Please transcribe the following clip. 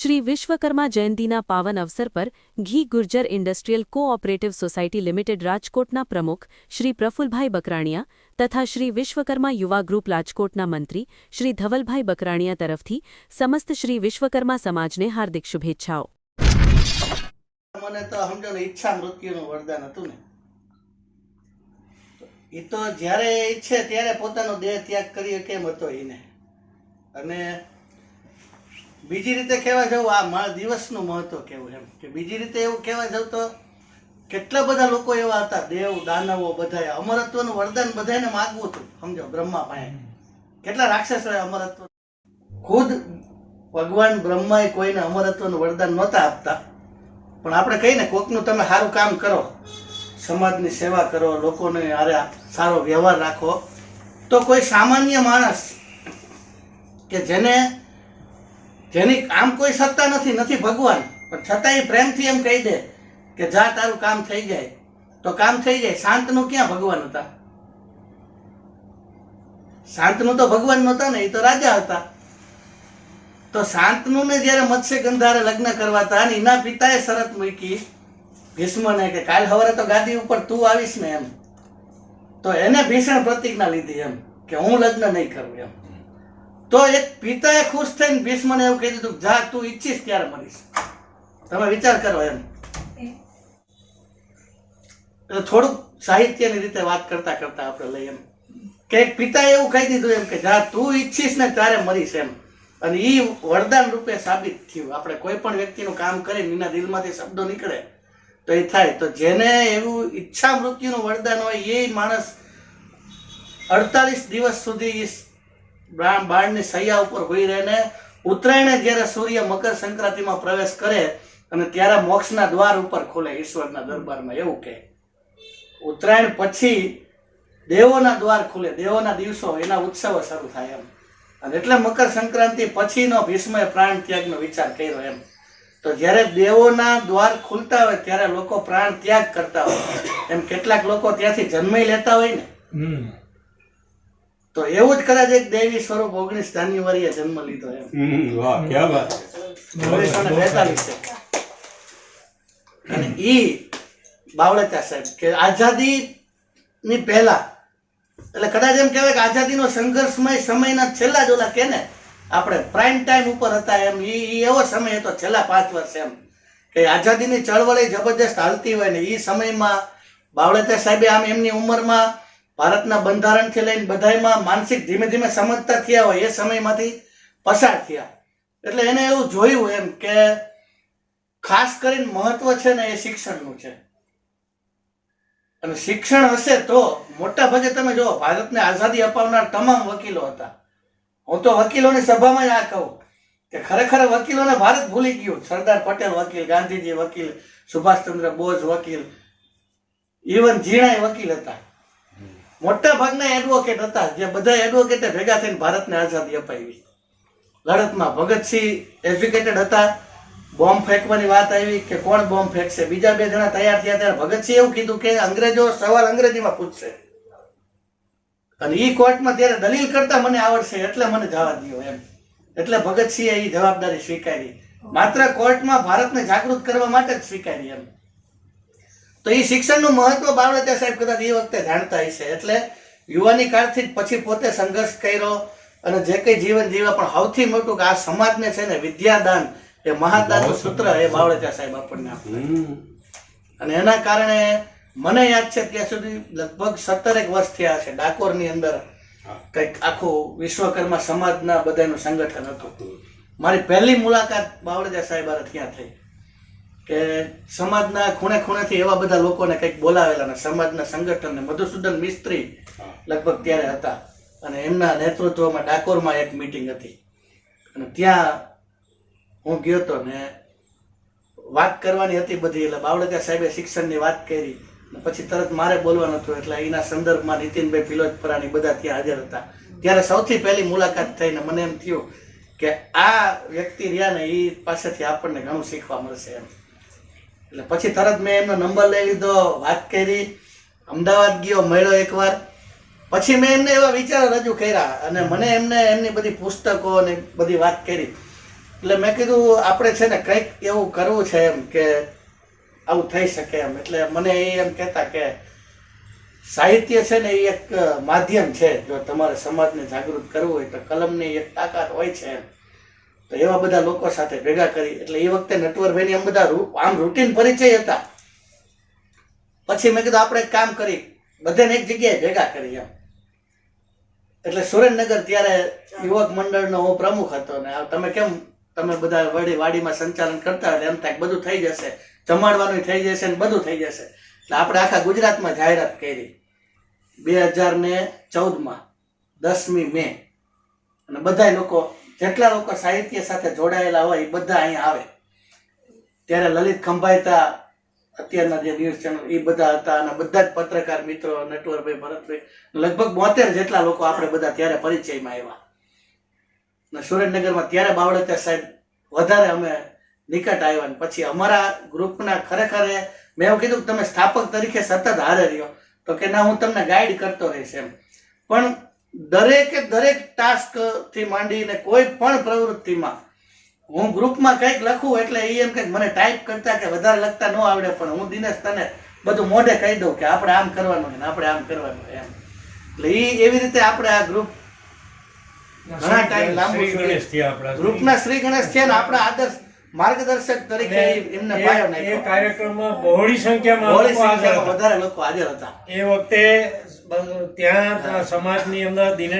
શ્રી વિશ્વકર્મા જયંતીના પાવન અવસર પર the Gurjar industrial cooperative society limited રાજકોટના પ્રમુખ શ્રી પ્રફુલભાઈ બકરાણીયા તથા શ્રી વિશ્વકર્મા યુવા ગ્રુપ રાજકોટના મંત્રી શ્રી ધવલભાઈ બકરાણીયા તરફથી સમસ્ત શ્રી વિશ્વકર્મા સમાજને હાર્દિક શુભેચ્છાઓ. જ્યારે અને બીજી રીતે કહેવા જવું આ દિવસનું મહત્વ કેવું એમ કે બીજી રીતે એવું કહેવા જવું તો કેટલા બધા લોકો એવા હતા, દેવ, દાનવો બધા અમરત્વનું વરદાન બધાને માગવું હતું, સમજો, બ્રહ્મા પાસે. કેટલા રાક્ષસોએ અમરત્વ? ખુદ ભગવાન બ્રહ્માએ કોઈને અમરત્વનું વરદાન નહોતા આપતા. પણ આપણે કહીએ ને, કોકનું તમે સારું કામ કરો, સમાજની સેવા કરો, લોકોને આરે સારો વ્યવહાર રાખો, તો કોઈ સામાન્ય માણસ કે જેને જેની આમ કોઈ સત્તા નથી નથી ભગવાન. પણ છતાંય પ્રેમથી એમ કહી દે કે જા, તારું કામ થઈ જાય. તો કામ થઈ જાય. શાંતનું ક્યાં ભગવાન હતા? શાંતનું તો ભગવાન નહોતા ને, એ તો રાજા હતા. તો શાંતનું ને જ્યારે મત્સ્ય ગંધારે લગ્ન કરવા હતા અને એના પિતાએ શરત મૂકી ભીષ્મને કે કાલ હવારે તો ગાદી ઉપર તું આવીશ ને એમ. તો એને ભીષણ પ્રતિજ્ઞા લીધી એમ કે હું લગ્ન નહીં કરું એમ. તો એક પિતાએ ખુશ થઈને ભીષ્મને એવું કહી દીધું જા, તું ઈચ્છીશ ત્યારે મરીશ. તમે વિચાર કરો એમ. એટલે થોડુંક સાહિત્યની રીતે વાત કરતા કરતા આપણે લઈ એમ. કે એક પિતાએ એવું કહી દીધું એમ કે જા, તું ઈચ્છીશ ને ત્યારે મરીશ એમ. અને એ વરદાન રૂપે સાબિત થયું. આપણે કોઈ પણ વ્યક્તિનું કામ કરીને એના દિલમાંથી શબ્દો નીકળે, તો એ થાય. તો જેને એવું ઈચ્છા મૃત્યુનું વરદાન હોય, એ માણસ અડતાલીસ દિવસ સુધી ઈ બા- બાળની સૈયા ઉપર હોઈ રહીને ઉત્તરાયણે જ્યારે સૂર્ય મકર સંક્રાંતિમાં પ્રવેશ કરે અને ત્યારે મોક્ષના દ્વાર ઉપર ખોલે ઈશ્વરના દરબારમાં એવું કહે. ઉત્તરાયણ પછી દેવોના દ્વાર ખુલે, દેવોના દિવસો એના ઉત્સવો શરૂ થાય એમ. અને એટલે મકર સંક્રાંતિ પછીનો ભીષ્મએ પ્રાણ ત્યાગનો વિચાર કર્યો એમ. તો જ્યારે દેવોના દ્વાર ખુલતા હોય ત્યારે લોકો પ્રાણ ત્યાગ કરતા હોય. એમ કેટલાક લોકો ત્યાંથી જન્મ લેતા હોય ને. તો એવું જ કદાચ એક દેવી સ્વરૂપ ઓગણીસ જાન્યુઆરીએ જન્મ લીધો એમ. વાહ ક્યાં વાત. ઓગણીસો ને બેતાલીસ અને ઈ બાવળચા સાહેબ કે આઝાદી ની પહેલા એટલે કદાચ એમ કહેવાય કે આઝાદીનો સંઘર્ષમય સમયના છેલ્લા જ ઓલા કે ને આપણે પ્રાઇમ ટાઈમ ઉપર હતા એમ ઈ એવો સમય હતો છેલ્લા પાંચ વર્ષ એમ કે આઝાદીની ચળવળી જબરજસ્ત હાલતી હોય ને એ સમયમાં બાવળચા સાહેબે આમ એમની ઉંમરમાં ભારતના બંધારણથી લઈને બધામાં માનસિક ધીમે ધીમે સમજતા થયા હોય એ સમયમાંથી પસાર થયા. એટલે એને એવું જોયું એમ કે ખાસ કરીને મહત્વ છે ને એ શિક્ષણનું છે. અને શિક્ષણ હશે તો મોટા ભાગે તમે જો ભારતને આઝાદી અપાવનાર તમામ વકીલો હતા. હું તો વકીલોની સભામાં જ આ કહું કે ખરેખર વકીલોને ભારત ભૂલી ગયું. સરદાર પટેલ વકીલ, ગાંધીજી વકીલ, સુભાષચંદ્ર બોઝ વકીલ ઇવન જીણાય વકીલ હતા. મોટા ભાગના એડવોકેટ હતા, જે બધા એડવોકેટે ભેગા થઈને ભારતને આઝાદી અપાવી. લડતમાં ભગતસિંહ એજ્યુકેટેડ હતા. બોમ્બ ફેંકવાની વાત આવી કે કોણ બોમ્બ ફેંકશે? બીજા બે જણા તૈયાર થયા ત્યારે ભગતસિંહ એવું કીધું કે અંગ્રેજો સવાલ અંગ્રેજીમાં પૂછશે. અને ઈ કોર્ટમાં ત્યારે દલીલ કરતા મને આવડશે, એટલે મને જવા દો એમ. એટલે ભગતસિંહે એ જવાબદારી સ્વીકારી. માત્ર કોર્ટમાં ભારતને જાગૃત કરવા માટે જ સ્વીકારી એમ. તો એ શિક્ષણનું મહત્વ બાવળચા સાહેબ કદાચ એ વખતે જાણતા હશે. એટલે યુવાની કાળથી જ પછી પોતે સંઘર્ષ કર્યો અને જે કંઈ જીવન જીવ્યા પણ સૌથી મોટું કે આ સમાજને છે ને વિદ્યાદાન એ મહાદાનનું સૂત્ર એ બાવળચા સાહેબ આપણને આપ્યું. અને એના કારણે મને યાદ છે ત્યાં સુધી લગભગ સત્તરેક વર્ષ થયા છે ડાકોરની અંદર કંઈક આખું વિશ્વકર્મા સમાજના બધાનું સંગઠન હતું. મારી પહેલી મુલાકાત બાવળજા સાહેબ ત્યાં થઈ. કે સમાજના ખૂણે ખૂણેથી એવા બધા લોકોને કંઈક બોલાવેલા અને સમાજના સંગઠનને મધુસૂદન મિસ્ત્રી લગભગ ત્યારે હતા. અને એમના નેતૃત્વમાં ડાકોરમાં એક મિટિંગ હતી. અને ત્યાં હું ગયો હતો ને વાત કરવાની હતી બધી. એટલે બાવળકા સાહેબે શિક્ષણની વાત કરી. પછી તરત મારે બોલવાનું હતું. એટલે એના સંદર્ભમાં નીતિનભાઈ ફિલોજપરાની બધા ત્યાં હાજર હતા. ત્યારે સૌથી પહેલી મુલાકાત થઈને મને એમ થયું કે આ વ્યક્તિ રહ્યા ને એ પાસેથી આપણને ઘણું શીખવા મળશે એમ. એટલે પછી તરત મેં એમનો નંબર લઈ લીધો, વાત કરી, અમદાવાદ ગયો, મળ્યો એકવાર. પછી મેં એમને એવા વિચારો રજૂ કર્યા અને મને એમને એમની બધી પુસ્તકો ને બધી વાત કરી. એટલે મેં કીધું, આપણે છે ને કંઈક એવું કરવું છે એમ કે આવું થઈ શકે એમ. એટલે મને એ એમ કહેતા કે સાહિત્ય છે ને એ એક માધ્યમ છે, જો તમારે સમાજને જાગૃત કરવું હોય તો કલમની એક તાકાત હોય છે એમ. તો એવા બધા લોકો સાથે ભેગા કરી, એટલે એ વખતે નટવરભાઈની આમ બધા આમ રૂટીન પરિચય હતા. પછી મેં કીધું, આપણે કામ કરી, બધાને એક જગ્યાએ ભેગા કરી એમ. એટલે સુરેન્દ્રનગર ત્યારે યુવક મંડળનો હું પ્રમુખ હતો ને તમે કેમ તમે બધા વડી વાડીમાં સંચાલન કરતા એમ થાય બધું થઈ જશે, જમાડવાનું થઈ જશે ને બધું થઈ જશે. એટલે આપણે આખા ગુજરાતમાં જાહેરાત કરી. બે હજાર ને ચૌદમાં દસમી મે. અને બધા લોકો જેટલા લોકો સાહિત્ય સાથે જોડાયેલા હોય એ બધા અહીંયા આવે. ત્યારે લલિત ખંભાયતા અત્યારના જે ન્યૂઝ ચેનલ, એ બધા હતા અને બધા જ પત્રકાર મિત્રો નટવરભાઈ ભરતભાઈ, લગભગ બોતેર જેટલા લોકો આપણે બધા ત્યારે પરિચયમાં આવ્યા. અને સુરેન્દ્રનગરમાં ત્યારે બાવળતા સાહેબ વધારે અમે નિકટ આવ્યા પછી અમારા ગ્રુપના ખરેખર મેં એવું કીધું કે તમે સ્થાપક તરીકે સતત હારે રહ્યો. તો કે ના, હું તમને ગાઈડ કરતો રહીશ એમ. પણ દરેકે દરેક ટાસ્કથી માંડીને કોઈ પણ પ્રવૃત્તિમાં હું ગ્રુપમાં કંઈક લખું એટલે એ એમ કંઈક મને ટાઈપ કરતા કે વધારે લખતા ન આવડે પણ હું દિનેશ તને બધું મોઢે કહી દઉં કે આપણે આમ કરવાનું ને આપણે આમ કરવાનું એમ. એટલે એ એવી રીતે આપણે આ ગ્રુપ ઘણા ટાઈમ લાંબુ ગ્રુપના શ્રી ગણેશ છે ને આપણા આદર્શ માર્ગદર્શક તરીકે એમને પાયો એ કાર્યક્રમમાં બહોળી સંખ્યામાં બહોળી સંખ્યામાં વધારે લોકો હાજર હતા. એ વખતે ત્યાં સમાજની અંદર દિનેશ